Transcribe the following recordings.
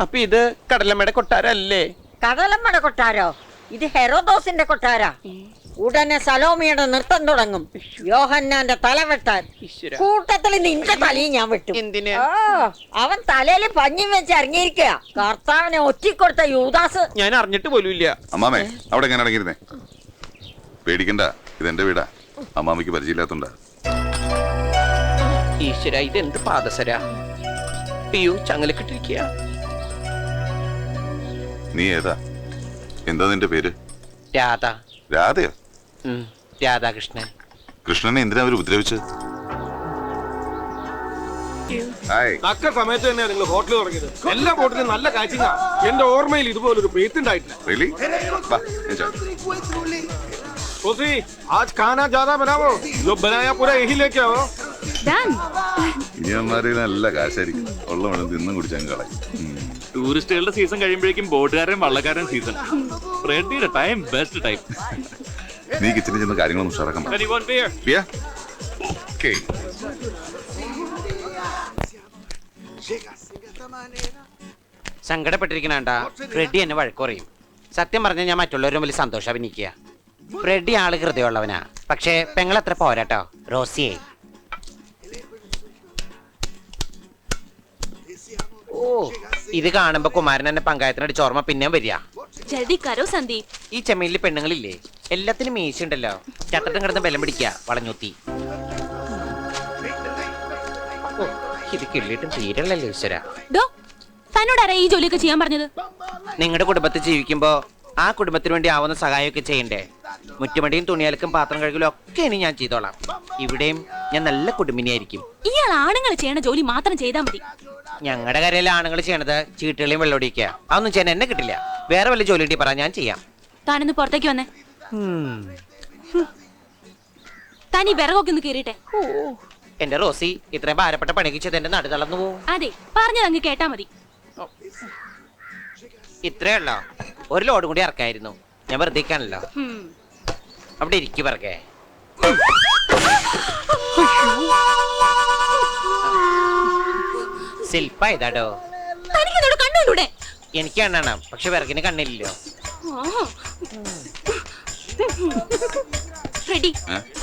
അപ്പൊ ഇത് കടലമ്മയുടെ കൊട്ടാരല്ലേ? കടലമ്മയുടെ കൊട്ടാരോ? ഇത് ഹെറോദോസിന്റെ കൊട്ടാര. ഉടനെ സലോമിയുടെ നൃത്തം തുടങ്ങും. യോഹന്നാന്റെ തല വെട്ടാൻ. കൂട്ടത്തിൽ നിന്റെ തലയും ഞാൻ വെട്ടും. ആ, അവൻ തലയിൽ പഞ്ഞി വെച്ച് ഇറങ്ങിയിരിക്കുക കർത്താവിനെ ഒറ്റിക്കൊടുത്ത യൂദാസ്. ഞാൻ അറിഞ്ഞിട്ട് പോലും ഇല്ല. അമ്മാമേ അവിടെ എങ്ങനെ അടങ്ങിയിരുന്നേ? പേടിക്കണ്ട ഇതെന്റെ വീടാ. അമ്മാമയ്ക്ക് പരിചയമില്ലാത്തണ്ട. ഈശ്വര ഇതെന്ത് പാദസര? പിയു ചങ്ങലക്കിട്ടിരിക്കുക നീ ഏതാ? എന്താ നിന്റെ പേര്? രാധ. രാധയോ? രാധാകൃഷ്ണൻ. കൃഷ്ണനെ എന്തിനാ അവർ ഉപദ്രവിച്ചത് തക്ക സമയത്ത് തന്നെയാണ് നിങ്ങൾ ഹോട്ടൽ തുടങ്ങിയത്. എല്ലാ ബോട്ടിലും നല്ല കാച്ചിങ്ങ. എന്റെ ഓർമ്മയിൽ ഇതുപോലൊരു പ്രീത്തുണ്ടായിട്ടില്ല ഇനി നല്ല കാശായിരിക്കും. ഉള്ള വേണം തിന്നും കുടിച്ചാൽ കളയും. ടൂറിസ്റ്റുകളുടെ സീസൺ കഴിയുമ്പോഴേക്കും ബോട്ടുകാരൻ വള്ളക്കാരൻ സീസൺ റെഡിയുടെ ടൈം ബെസ്റ്റ് ടൈം നീ കിച്ചണിൽ ചെന്ന് കാര്യങ്ങളൊന്നും ഉഷാറാക്കാൻ പറ. ബിയ? സങ്കടപ്പെട്ടിരിക്കണണ്ട ഫ്രെഡി എന്നെ വഴക്ക് പറയും സത്യം പറഞ്ഞാൽ ഞാൻ മറ്റുള്ളവരും വലിയ സന്തോഷം അഭിനയിക്കുക. ഫ്രെഡി ആൾ ഹൃദയമുള്ളവനാ. പക്ഷേ പെങ്ങളത്ര പോരാട്ടോ റോസിയെ. ഓ. ഇത് കാണുമ്പോ കുമാരൻ എന്നെ പങ്കായത്തിനടിച്ച് ഓർമ്മ പിന്നെ വരിക. ജൽദി കരോ സന്ദീപ്? ഈ ചെമ്മീനിൽ പെണ്ണുങ്ങളില്ലേ? എല്ലാത്തിനും മീശുണ്ടല്ലോ ചത്തട്ടും കിടന്ന് ബലം പിടിക്കുക വളഞ്ഞൂത്തി. ഓ, ഇത് കിള്ളിയിട്ടും തീരല്ലല്ലോ ഈശ്വര. ഡോ തന്നോട് ആരാ ഈ ജോലിയൊക്കെ ചെയ്യാൻ പറഞ്ഞത്? നിങ്ങളുടെ കുടുംബത്തിൽ ജീവിക്കുമ്പോ ആ കുടുംബത്തിന് വേണ്ടി ആവുന്ന സഹായമൊക്കെ ചെയ്യണ്ടേ? മുറ്റുമടിയും തുണിയലക്കും പാത്രം കഴുകലും ഒക്കെ ഇനി ഞാൻ ചെയ്തോളാം. ഇവിടെയും ഞാൻ നല്ല കുടുംബിനിയായിരിക്കും. ഇയാൾ ആണുങ്ങൾ ചെയ്യണ ജോലി മാത്രം ചെയ്താൽ മതി. ഞങ്ങളുടെ കരയിലെ ആണുങ്ങൾ ചെയ്യണത്. ചീട്ടുകളെയും വെള്ളമൊടിക്കുക അതൊന്നും ചെയ്യാൻ എന്നെ കിട്ടില്ല. വേറെ വല്ല ജോലി കിട്ടി പറ ഞാൻ ചെയ്യാം. താനൊന്ന് പുറത്തേക്ക് വന്നേ. തനി വിറകൊക്കെ ഒന്ന് കീറിട്ടെ എന്റെ റോസി ഇത്രയും ഭാരപ്പെട്ട പണിക്ക് ചെയ്ത് എന്റെ നടു തളർന്നു പോവും. അതെ പറഞ്ഞത് അങ്ങ് കേട്ടാ മതി. ഇത്രേ ഉള്ളോ? ഒരു ലോഡ് കൂടി ഇറക്കായിരുന്നു. ഞാൻ വെറുതെ അവിടെ ഇരിക്കു പറകെ. ശില്പ ഇതാടോ തനിക്ക് കണ്ണൂടെ എനിക്ക് കണ്ണാണ്. പക്ഷെ വിറകിന് കണ്ണില്ലല്ലോ റെഡി.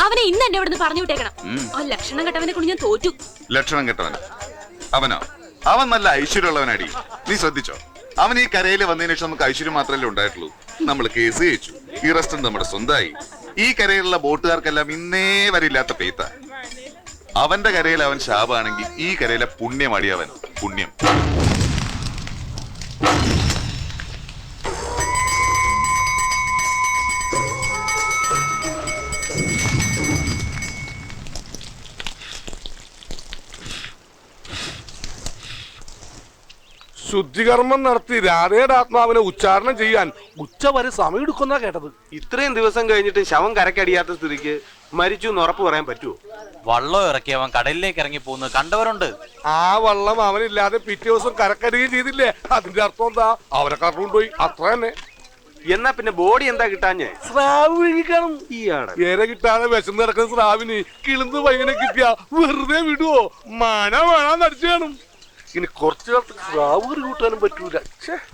അവനെ ഇന്ന് എന്നെ ഇവിടുന്ന് പറഞ്ഞു വിട്ടേക്കണം. ആ ലക്ഷണം കെട്ടവനെ കൊണ്ട് ഞാൻ തോറ്റു. ലക്ഷണം കെട്ടവൻ. അവനോ? അവൻ നല്ല ഐശ്വര്യമുള്ളവനടി. നീ ശ്രദ്ധിച്ചോ? അവൻ ഈ കരയിൽ വന്നതിന് ശേഷം നമുക്ക് ഐശ്വര്യം മാത്രമല്ലേ ഉണ്ടായിട്ടുള്ളൂ. നമ്മൾ കേസ് ജയിച്ചു. ഈ റെസ്റ്റോറന്റ് നമ്മുടെ സ്വന്തമായി. ഈ കരയിലുള്ള ബോട്ടുകാർക്കെല്ലാം ഇന്നേ വരെ ഇല്ലാത്ത പെയ്ത്ത അവന്റെ കരയിൽ അവൻ ശാപാണെങ്കിൽ ഈ കരയിലെ പുണ്യം അവൻ പുണ്യം. ശുദ്ധികർമ്മം നടത്തി രാധയുടെ ആത്മാവിനെ ഉച്ചാരണം ചെയ്യാൻ ഉച്ച വരെ സമയം എടുക്കുന്ന കേട്ടത്. ഇത്രയും ദിവസം കഴിഞ്ഞിട്ട് ശവം കരക്കടിയാത്ത സ്ഥിതിക്ക് മരിച്ചു എന്ന് ഉറപ്പ് പറയാൻ പറ്റുമോ വള്ളം ഇറക്കിയവൻ കടലിലേക്ക് ഇറങ്ങി പോകുന്നത് കണ്ടവരുണ്ട്. ആ വള്ളം അവനില്ലാതെ പിറ്റേ ദിവസം കരക്കരുകയും ചെയ്തില്ലേ? അതിന്റെ അർത്ഥം എന്താ? അവനെ പോയി അത്ര തന്നെ. എന്നാ പിന്നെ ബോഡി എന്താ കിട്ടാഞ്ഞേ? സ്രാവ് കഴിക്കണം ഈയാടെ ഏറെ കിട്ടാതെ വിശന്ന് നടക്കുന്ന സ്രാവിന് കിളിന്ന് പയ്യനെ കിട്ടിയ വെറുതെ വിടുവോ? മന വേണം നടിച്ചു കാണും. ഇനി കുറച്ചു കാലത്ത് സ്രാവ് കറി കൂട്ടാനും പറ്റൂല.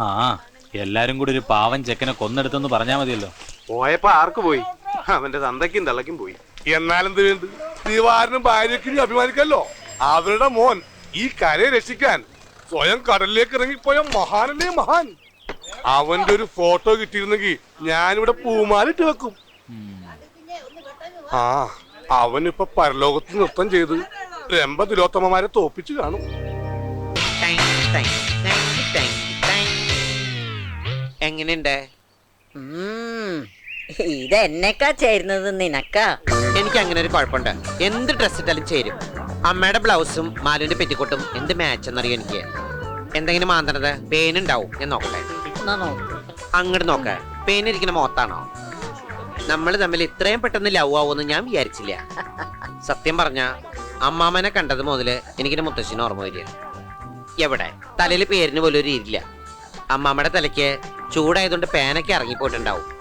ആ എല്ലാരും കൂടി ഒരു പാവൻ ചെക്കനെ കൊന്നെടുത്തെന്ന് പറഞ്ഞാ മതിയല്ലോ. പോയപ്പോ ആർക്ക് പോയി? അവന്റെ തന്തയ്ക്കും തള്ളയ്ക്കും പോയി. എന്നാലെന്ത് വേണ്ട ദിവാരനും ഭാര്യയ്ക്കും അഭിമാനിക്കല്ലോ. അവരുടെ മോൻ ഈ കരയെ രക്ഷിക്കാൻ സ്വയം കടലിലേക്ക് ഇറങ്ങിപ്പോയ മഹാനല്ലേ മഹാൻ? അവന്റെ ഒരു ഫോട്ടോ കിട്ടിയിരുന്നെങ്കിൽ ഞാനിവിടെ പൂമാലിട്ട് വെക്കും. ആ അവനിപ്പോ പരലോകത്ത് നൃത്തം ചെയ്ത് രമ്പ തിലോത്തമ്മമാരെ തോപ്പിച്ചു കാണും. എങ്ങനെയുണ്ട്? ഉം, ഇതെന്നെക്കാ ചേരുന്നത് നിനക്കാ? എനിക്ക് അങ്ങനെ ഒരു കുഴപ്പമുണ്ട്. എന്ത് ഡ്രസ് ഇട്ടാലും ചേരും. അമ്മയുടെ ബ്ലൗസും മാലുവിന്റെ പെറ്റിക്കോട്ടും എന്ത് മാച്ച് എന്നറിയോ എനിക്ക്? എന്തെങ്കിലും മാന്തണത് പേനുണ്ടാവും. ഞാൻ നോക്കട്ടെ. അങ്ങോട്ട് നോക്ക. പേനിരിക്കുന്ന മോത്താണോ? നമ്മൾ തമ്മിൽ ഇത്രയും പെട്ടെന്ന് ലവ് ആവുമെന്ന് ഞാൻ വിചാരിച്ചില്ല. സത്യം പറഞ്ഞ അമ്മാമനെ കണ്ടത് മുതൽ എനിക്കിന്റെ മുത്തശ്ശിന് ഓർമ്മ വരിക. എവിടെ? തലയിൽ പേരിന് പോലും ഒരു ഇരില്ല അമ്മാമ്മയുടെ തലയ്ക്ക് ചൂടായതുകൊണ്ട് പേനൊക്കെ ഇറങ്ങിപ്പോയിട്ടുണ്ടാവും.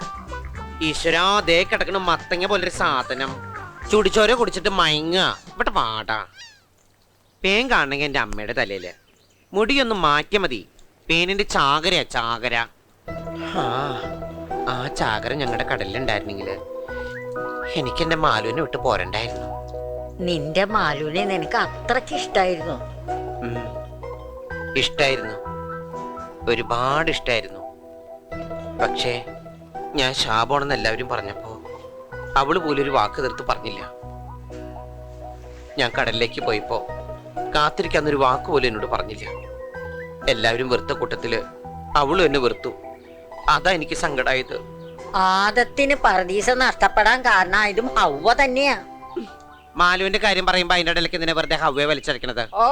ഈശ്വരാ ദേ കിടക്കണ മത്തങ്ങ ഒരു സാധനം. ചുടിച്ചോര കുടിച്ചിട്ട് മയങ്ങുക. ഇവിടെ പാടാ പേൻ കാണണമെങ്കിൽ എന്റെ അമ്മയുടെ തലയിൽ. മുടിയൊന്ന് മാറ്റിയ മതി. പേനിന്റെ ചാകരയാ ചാകര. ആ. ആ ചാകര ഞങ്ങളുടെ കടലിലുണ്ടായിരുന്നെങ്കിൽ എനിക്ക് എന്റെ മാലുവിനെ വിട്ട് പോരണ്ടായിരുന്നു. നിന്റെ മാലുവിനെ നിനക്ക് അത്രയ്ക്ക് ഇഷ്ടായിരുന്നു. ഇഷ്ടായിരുന്നു. ഒരുപാട് ഇഷ്ടായിരുന്നു. പക്ഷേ ഞാൻ ശാപമാണെന്ന് എല്ലാവരും പറഞ്ഞപ്പോ അവൾ പോലും ഒരു വാക്ക് തീർത്ത് പറഞ്ഞില്ല. ഞാൻ കടലിലേക്ക് പോയപ്പോ കാത്തിരിക്കാന്നൊരു വാക്ക് പോലും എന്നോട് പറഞ്ഞില്ല. എല്ലാവരും വെറുത്ത കൂട്ടത്തിൽ അവളും എന്നെ വെറുത്തു. അതാ എനിക്ക് സങ്കടായത്. ആദത്തിന് പറദീസ നഷ്ടപ്പെടാൻ കാരണമായതും ഹൗവ തന്നെയാ. മാലുവിന്റെ കാര്യം പറയുമ്പോ അതിന്റെ ഇടയിലേക്ക് എന്തിനാ വെറുതെ ഹവ്വയെ വലിച്ചടക്കണത് ഓ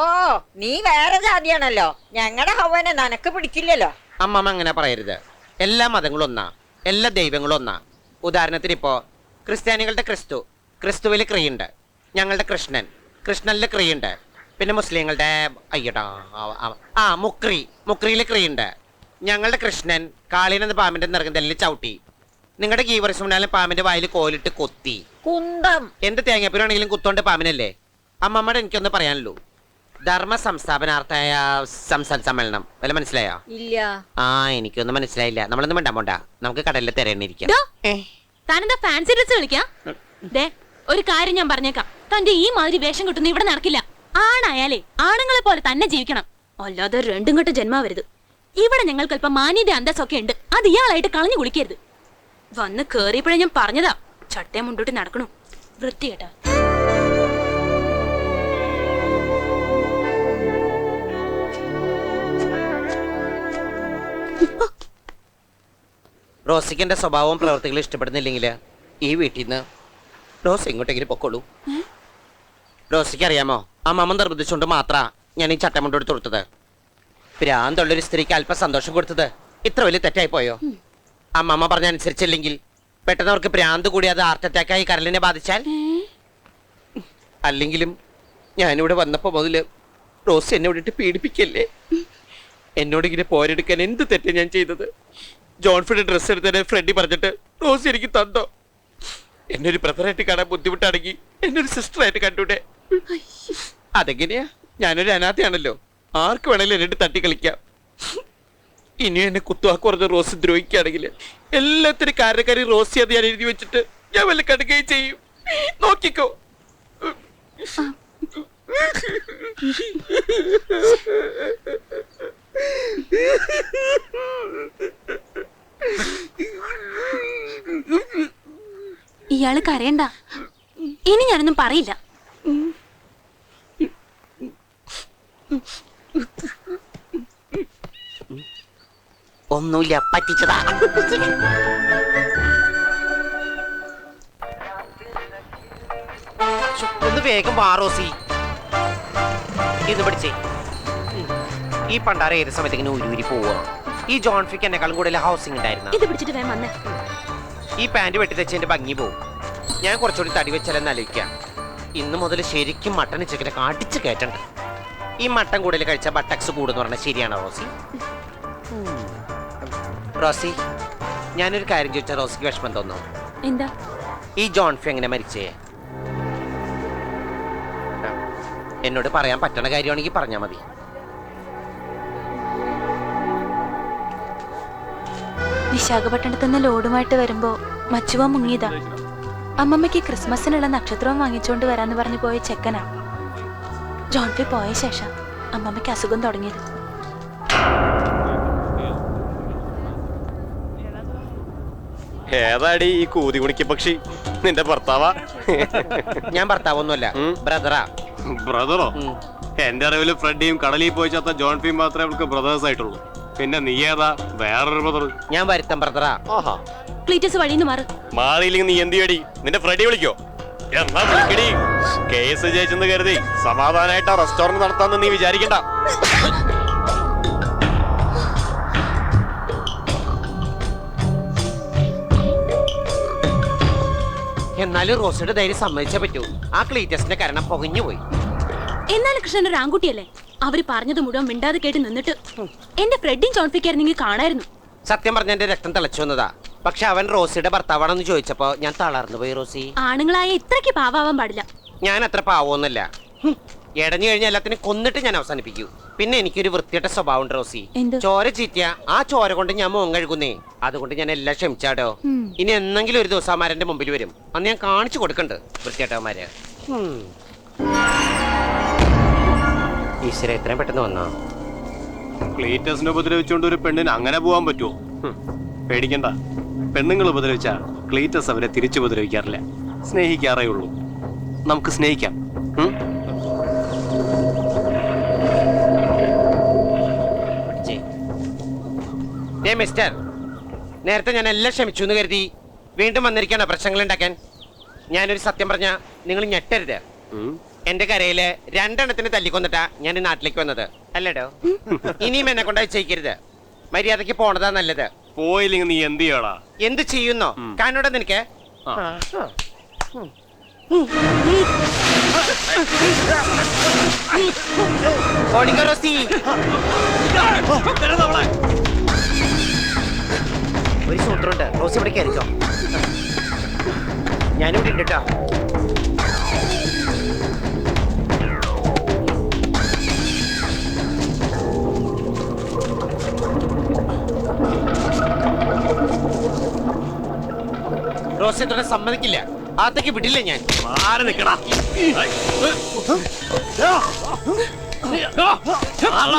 നീ വേറെ ജാതിയാണല്ലോ. ഞങ്ങളുടെ ഹൗവനെ നനക്ക് പിടിക്കില്ലല്ലോ. അമ്മമ്മ അങ്ങനെ പറയരുത്. എല്ലാ മതങ്ങളും ഒന്നാ. എല്ലാ ദൈവങ്ങളും ഒന്നാണ് ഉദാഹരണത്തിന് ഇപ്പോൾ ക്രിസ്ത്യാനികളുടെ ക്രിസ്തു. ക്രിസ്തുവിൽ ക്രിയുണ്ട്. ഞങ്ങളുടെ കൃഷ്ണൻ. കൃഷ്ണനിൽ ക്രിയുണ്ട്. പിന്നെ മുസ്ലിങ്ങളുടെ അയ്യടാ ആ- മുക്രി. മുക്രിയിൽ ക്രിയുണ്ട്. ഞങ്ങളുടെ കൃഷ്ണൻ കാളിനെന്ന പാമ്പിന്റെ നിറകുന്തലിൽ ചവിട്ടി. നിങ്ങളുടെ ഗീവർസുണ്ടാലും പാമ്പിന്റെ വായിൽ കോലിട്ട് കൊത്തി. കുന്തം. എന്ത് തേങ്ങാപ്പൂരാണെങ്കിലും കുത്തോണ്ട് പാമ്പിനല്ലേ? അമ്മമ്മയുടെ എനിക്കൊന്ന് പറയാനുള്ളൂ. ധർമ്മ സംസ്ഥാപനാർത്ഥായ സംസ്ഥാന സമ്മേളനം വല്ല മനസ്സിലായോ? ഇല്ല. ആ എനിക്കൊന്നും മനസ്സിലായില്ല. നമ്മളൊന്നും വേണ്ട പോണ്ട. നമുക്ക് കടലിൽ തിരയണിരിക്കാം. താനെന്താ ഫാൻസി ഡ്രസ് വിളിക്കാം ദേ ഒരു കാര്യം ഞാൻ പറഞ്ഞേക്കാം. തന്റെ ഈ മാതിരി വേഷം കിട്ടുന്ന ഇവിടെ നടക്കില്ല. ആണായാലേ ആണുങ്ങളെ പോലെ തന്നെ ജീവിക്കണം. അല്ലാതെ രണ്ടും കെട്ട് ജന്മാവരുത് ഇവിടെ ഞങ്ങൾക്ക് അല്പം മാന്യത അന്തസ്സൊക്കെ ഉണ്ട്. അത് ഇയാളായിട്ട് കളഞ്ഞു കുളിക്കരുത്. വന്ന് കേറിയപ്പോഴേ ഞാൻ പറഞ്ഞതാ. ചട്ടയെ മുണ്ടോട്ട് നടക്കണു. വൃത്തി റോസിക്ക് എന്റെ സ്വഭാവവും പ്രവർത്തികളും ഇഷ്ടപ്പെടുന്നില്ലെങ്കിൽ ഈ വീട്ടിൽ നിന്ന് റോസ് എങ്ങോട്ടെങ്കിലും പൊക്കോളൂ. റോസിക്ക് അറിയാമോ അമ്മമ്മ നിർബന്ധിച്ചുകൊണ്ട് മാത്രാ ഞാൻ ഈ ചട്ടമുണ്ട് എടുത്ത് കൊടുത്തത്. ഭ്രാന്തുള്ളൊരു സ്ത്രീക്ക് അല്പം സന്തോഷം കൊടുത്തത് ഇത്ര വലിയ തെറ്റായി പോയോ? അമ്മമ്മ പറഞ്ഞ അനുസരിച്ചില്ലെങ്കിൽ പെട്ടെന്ന് അവർക്ക് ഭ്രാന്ത് കൂടി അത് ഹാർട്ട് അറ്റാക്കായി കരലിനെ ബാധിച്ചാൽ? അല്ലെങ്കിലും ഞാനിവിടെ വന്നപ്പോ മുതൽ റോസ് എന്നെ വിട്ടിട്ട് പീഡിപ്പിക്കല്ലേ? എന്നോട് ഇങ്ങനെ പോരെടുക്കാൻ എന്ത് തെറ്റ് ഞാൻ ചെയ്തത്? ജോൺഫിയുടെ ഡ്രസ്സ് എടുത്തതിനെ ഫ്രണ്ടി പറഞ്ഞിട്ട് റോസി എനിക്ക് തന്നോ? എന്നെ ഒരു ബ്രദറായിട്ട് കാണാൻ ബുദ്ധിമുട്ടാണെങ്കിൽ എന്നെ ഒരു സിസ്റ്ററായിട്ട് കണ്ടൂടെ? അതെങ്ങനെയാ? ഞാനൊരു അനാഥയാണല്ലോ. ആർക്ക് വേണേലും എന്നിട്ട് തട്ടി കളിക്കാം. ഇനി എന്നെ കുത്തുവാക്ക് പറഞ്ഞ റോസ് ദ്രോഹിക്കുകയാണെങ്കിൽ എല്ലാത്തിനും കാരണക്കാരി റോസി അത് ഞാൻ എഴുതി വെച്ചിട്ട് ഞാൻ വല്ല കടുകയും ചെയ്യും. നോക്കിക്കോ. ഇയാൾ കരയണ്ട. ഇനി ഞാനൊന്നും പറയില്ല. ഒന്നുമില്ല പറ്റിച്ചതാ. ഒന്ന് വേഗം വാറോസി ഇത് പിടിച്ചേ ഈ പണ്ടാര ഏത് സമയത്ത് ഇങ്ങനെ ഉരുവിരി പോവുക ഈ ജോൺഫിക്ക് എന്നെക്കാളും കൂടുതൽ ഹൗസിംഗ് ഉണ്ടായിരുന്നു? ഇത് പിടിച്ചിട്ട് വേഗം വന്നേ. ഈ പാന്റ് വെട്ടി തെച്ചതിന്റെ ഭംഗി പോവും. ഞാൻ കുറച്ചുകൂടി തടി വെച്ചാലെന്ന് ആലോചിക്കാം ഇന്ന് മുതൽ ശരിക്കും മട്ടൻ ചിക്കനൊക്കെ അടിച്ച് കയറ്റണ്ട. ഈ മട്ടൻ കൂടുതൽ കഴിച്ച ബട്ടക്സ് കൂടുന്ന് പറഞ്ഞാൽ ശരിയാണോ റോസി. റോസി ഞാനൊരു കാര്യം ചോദിച്ചാൽ റോസിക്ക് വിഷമം തോന്നുന്നു. എന്താ? ഈ ജോൺഫി എങ്ങനെ മരിച്ചേ? എന്നോട് പറയാൻ പറ്റണ കാര്യമാണെങ്കിൽ പറഞ്ഞാൽ മതി. വിശാഖപട്ടണത്തുനിന്ന് ലോഡുമായിട്ട് വരുമ്പോ മച്ചുവ മുങ്ങിയതാ. അമ്മമ്മയ്ക്ക് ക്രിസ്മസിനുള്ള നക്ഷത്രവും വാങ്ങിച്ചുകൊണ്ട് വരാന്ന് പറഞ്ഞു പോയ ചെക്കനാ. ജോൺഫി പോയ ശേഷം അമ്മമ്മയ്ക്ക് അസുഖം തുടങ്ങിയത്. ഏതാടി ഈ കൂതി കുണിക്ക് പക്ഷി? നിന്റെ ഭർത്താവാ? ഞാൻ ഭർത്താവൊന്നുമല്ല. ബ്രദറാ. ബ്രദറോ. എന്റെ അറിവിൽ ഫ്രെഡിയും കടലിൽ പോയി ചത്ത ജോൺഫിയും ഫീം മാത്രമേ അവൾക്ക് ബ്രദേഴ്സ് ആയിട്ടുള്ളൂ പിന്നെ നീ ഏതാ? വേറൊരു ബ്രദർ ഞാൻ വരുത്തം ബ്രദറാ ആഹാ. ക്ലീറ്റസ് വഴിന്ന് മാറ്. മാറിയില്ലെങ്കിൽ നീ എന്ത് ചെയ്യടി? നിന്റെ ഫ്രെഡി വിളിക്കോ. എന്നാ വിളിക്കടി. കേസ് ജയിച്ചെന്ന് കരുതി സമാധാനായിട്ട് റെസ്റ്റോറന്റ് നടത്താന്ന് നീ വിചാരിക്കണ്ട. എന്നാലും റോസിയുടെ ധൈര്യം സമ്മതിച്ചേ പറ്റൂ. ആ ക്ലീറ്റസിന്റെ കരണം പൊകഞ്ഞു പോയി. എന്നാലും കൃഷ്ണൻ ഒരു ആൺകുട്ടിയല്ലേ? അവർ പറഞ്ഞത് മുഴുവൻ മിണ്ടാതെ കേട്ട് നിന്നിട്ട് എന്റെ ഫ്രെഡിയും ചോൺഫിക്കായിരുന്നെങ്കിൽ കാണായിരുന്നു. സത്യം പറഞ്ഞ എന്റെ രക്തം തിളച്ചു വന്നതാ. പക്ഷെ അവൻ റോസിയുടെ ഭർത്താവാണെന്ന് ചോദിച്ചപ്പോ ഞാൻ തളർന്നു പോയി റോസി. ആണുങ്ങളായ ഇത്രയ്ക്ക് പാവാവാൻ പാടില്ല. ഞാൻ അത്ര പാവമൊന്നുമല്ല എടഞ്ഞു കഴിഞ്ഞാൽ എല്ലാത്തിനും കൊന്നിട്ട് ഞാൻ അവസാനിപ്പിക്കൂ. പിന്നെ എനിക്കൊരു വൃത്തിയുടെ സ്വഭാവം ഉണ്ട് റോസി ചോര ചീറ്റിയ. ആ ചോര കൊണ്ട് ഞാൻ മോൻ കഴുകുന്നേ. അതുകൊണ്ട് ഞാൻ എല്ലാം ക്ഷമിച്ചാടോ. ഇനി എന്തെങ്കിലും ഒരു ദിവസം അമാരന്റെ മുമ്പിൽ വരും. അന്ന് ഞാൻ കാണിച്ചു കൊടുക്കണ്ട് വൃത്തിയേട്ടവന്മാര് ഈശ്വര എത്രയും പെട്ടെന്ന് വന്നോ? ക്ലീറ്റസിനെ ഉപദ്രവിച്ചുകൊണ്ട് ഒരു പെണ്ണിന് അങ്ങനെ പോകാൻ പറ്റുമോ പേടിക്കണ്ട. പെണ്ണുങ്ങൾ ഉപദ്രവിച്ച ക്ലീറ്റസ് അവരെ തിരിച്ചു ഉപദ്രവിക്കാറില്ല. സ്നേഹിക്കാറേ ഉള്ളൂ. നമുക്ക് സ്നേഹിക്കാം? മിസ്റ്റർ നേരത്തെ ഞാൻ എല്ലാം ക്ഷമിച്ചു എന്ന് കരുതി വീണ്ടും വന്നിരിക്കണ പ്രശ്നങ്ങൾ ഉണ്ടാക്കാൻ? ഞാനൊരു സത്യം പറഞ്ഞ നിങ്ങൾ ഞെട്ടരുത്. എന്റെ കരയിൽ രണ്ടെണ്ണത്തിന് തല്ലിക്കൊന്നിട്ടാ ഞാൻ ഈ നാട്ടിലേക്ക് വന്നത്. അല്ലടോ? ഇനിയും എന്നെ കൊണ്ട് ചെയ്യിക്കരുത്. മര്യാദയ്ക്ക് പോണതാ നല്ലത്. പോയില്ലെങ്കിൽ നീ എന്ത് ചെയ്യടാ? എന്ത് ചെയ്യുന്നോ? കാണോടെ നിനക്ക്. ആ. ഓടിക്കോ റോസി. ഒരു സൂത്രമുണ്ട്. റോസി ഇവിടെ കയറിക്കോ. ഞാനിവിടെ ഉണ്ട് കേട്ടോ തുടരെ സമ്മതിക്കില്ല അകത്തേക്ക് വിടില്ല ഞാൻ ആരെ നിക്കടാ അവൾ